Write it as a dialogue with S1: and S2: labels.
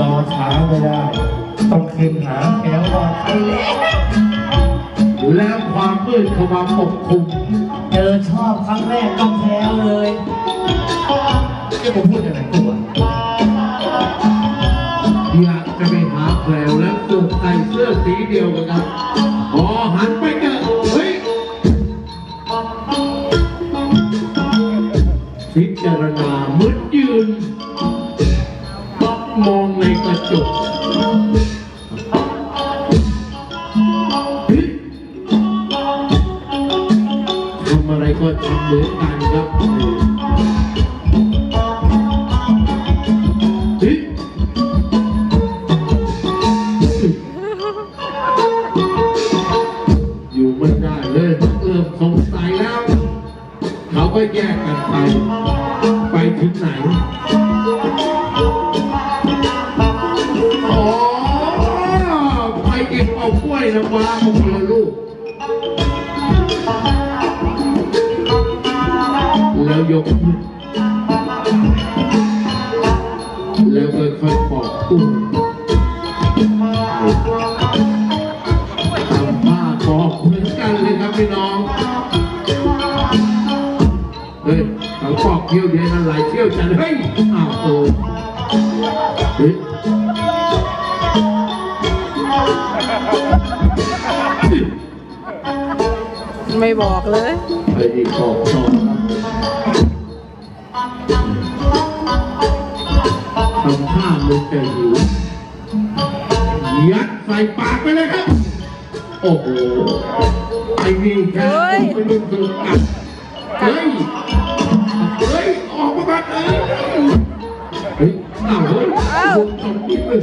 S1: รอช้าไม่ได้ ต้องขึ้นหาแถวรอไทยแล้ว
S2: แล้วความมืดเข้ามาปกคลุม
S1: เจอชอบครั้งแรกต้องแพ้เลย
S2: จะมาพูดอะไรตัวอยากจะไปหาแพรวแล้วสวมใส่เสื้อสีเดียวกันครับพอหันไปเจอเฮ้ยพิจารณามึดยืน มองในกระจกเฮ้ยทำอะไรก็ทำเหมือนกันครับเฮ้ยอยู่ไม่ได้เลยเริ่มสงสัยแล้ว เขาก็แยกกันไป ไปถึงไหน เก็บเอากล้วยน้ำว้ามาคนละลูก แล้วยกขึ้นแล้วก็ค่อยปอกกุ้งทำผ้าปอกเหมือนกันเลยครับพี่น้อง เฮ้ยเขาปอกเที่ยวเดียวนั้นหลายเที่ยวจังเฮ้ยอ้าวโอ้เฮ้ย
S3: ไม่บอกเลย
S2: ไปอีกปอกต่อครับทำท่ามันจะหิวยัดใส่ปากไปเลยครับ โอ้โหไอ้นี่แค่
S3: เฮ้ย
S2: ไปลุกถึงกัดเฮ้ย เฮ้ย ออกมาก่อนเอ้ยเฮ้ยอ้าวเฮ้ย
S3: อ้าว
S2: วงจรปิดเลย